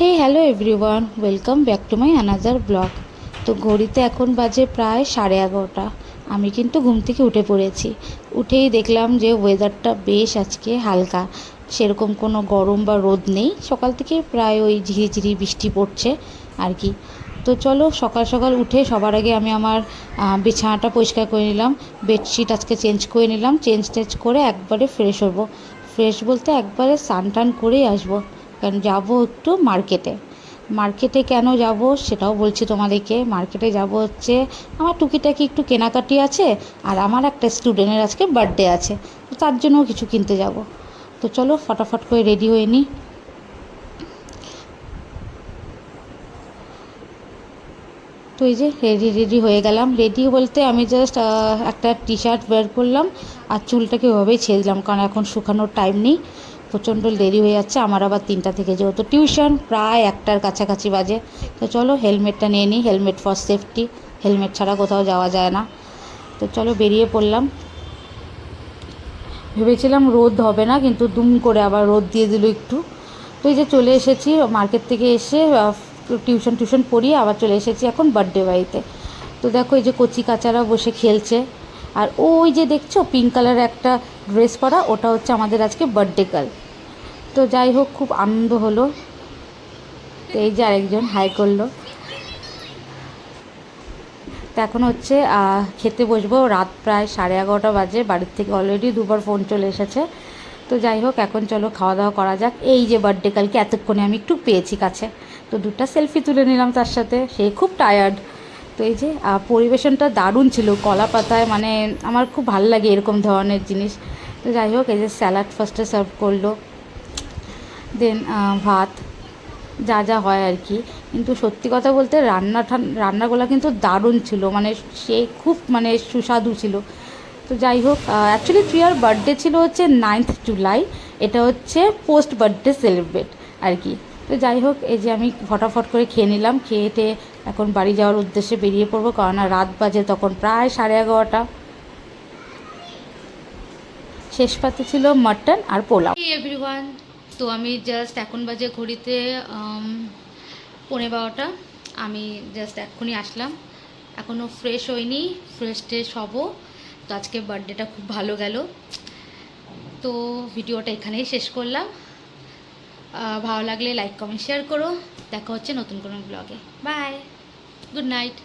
Hey hello everyone welcome back to my another blog তো ঘড়িতে এখন বাজে প্রায় সাড়ে এগারোটা। আমি কিন্তু ঘুম থেকে উঠে পড়েছি। উঠেই দেখলাম যে ওয়েদারটা বেশ আজকে হালকা। সেরকম কোনো গরম বা রোদ নেই। সকাল থেকে প্রায় ওই ঝিরিঝিরি বৃষ্টি পড়ছে আর কি। তো চলো সকাল সকাল উঠে সবার আগে আমি আমার বিছানাটা পরিষ্কার করে নিলাম। বেডশিট আজকে চেঞ্জ করে নিলাম। চেঞ্জ টেঞ্জ করে একবারে ফ্রেশ হব। ফ্রেশ বলতে একবারে স্নান টান করেই আসব। কারণ যাব একটু মার্কেটে। মার্কেটে কেন যাব সেটাও বলছি তোমাদেরকে। মার্কেটে যাব হচ্ছে, আমার টুকিটাকি একটু কেনাকাটি আছে আর আমার একটা স্টুডেন্টের আজকে বার্থডে আছে, তো তার জন্যও কিছু কিনতে যাব। তো চলো ফটাফট করে রেডি হয়ে নিই তো এই যে রেডি রেডি হয়ে গেলাম। রেডি বলতে আমি জাস্ট একটা টি শার্ট বের করলাম আর চুলটাকে ওভাবেই ছেড়ে দিলাম কারণ এখন শুকানোর টাইম নেই। প্রচণ্ড দেরি হয়ে যাচ্ছে, আমার আবার তিনটা থেকে যেহেতু টিউশন, প্রায় একটার কাছাকাছি বাজে। তো চলো হেলমেটটা নিয়ে নিই, হেলমেট ফর সেফটি হেলমেট ছাড়া কোথাও যাওয়া যায় না। তো চলো বেরিয়ে পড়লাম। ভেবেছিলাম রোদ হবে না, কিন্তু দুম করে আবার রোদ দিয়ে দিল একটু। তো এই যে চলে এসেছি, মার্কেট থেকে এসে টিউশন টিউশন পড়িয়ে আবার চলে এসেছি এখন বার্থডে বাড়িতে। তো দেখো এই যে কচি কাচারা বসে খেলছে। আর ওই যে দেখছ পিঙ্ক কালারের একটা ড্রেস পরা, ওটা হচ্ছে আমাদের আজকে বার্থডে গার্ল তো যাই হোক, খুব আনন্দ হলো। তো এই যে আরেকজন হাই করল। তো এখন হচ্ছে খেতে বসবো রাত প্রায় সাড়ে এগারোটা বাজে, বাড়ির থেকে অলরেডি দুবার ফোন চলে এসেছে। তো যাই হোক, এখন চলো খাওয়া দাওয়া করা যাক। এই যে বার্থডে কালকে, এতক্ষণে আমি একটু পেয়েছি কাছে। তো দুটো সেলফি তুলে নিলাম তার সাথে, সে খুব টায়ার্ড তো এই যে পরিবেশনটা দারুণ ছিল, কলা পাতায় মানে আমার খুব ভালো লাগে এরকম ধরনের জিনিস। তো যাই হোক, এই যে স্যালাড ফার্স্টে সার্ভ করল। দেন ভাত, যা যা হয় আর কি। কিন্তু সত্যি কথা বলতে রান্না রান্নাগুলো কিন্তু দারুণ ছিল। মানে সে খুব মানে সুস্বাদু ছিল। তো যাই হোক অ্যাকচুয়ালি প্রিয়ার বার্থডে ছিল হচ্ছে নাইন্থ জুলাই এটা হচ্ছে পোস্ট বার্থডে সেলিব্রেট আর কি। তো যাই হোক, এই যে আমি ফটাফট করে খেয়ে নিলাম। খেয়ে টেয়ে এখন বাড়ি যাওয়ার উদ্দেশ্যে বেরিয়ে পড়ব। কারণ রাত বাজে তখন প্রায় সাড়ে এগারোটা। শেষ পাতে ছিল মাটন আর পোলাও। এভরিওয়ান তো আমি জাস্ট এখন বাজে ঘড়িতে উম, পৌনে বারোটা। আমি জাস্ট এক্ষুনি আসলাম। এখনও ফ্রেশ হইনি ফ্রেশ ট্রেশ হব। তো আজকে বার্থডেটা খুব ভালো গেল। তো ভিডিওটা এখানেই শেষ করলাম। ভালো লাগলে লাইক কমেন্ট শেয়ার করো। দেখা হচ্ছে নতুন কোনো ব্লগে বাই গুড নাইট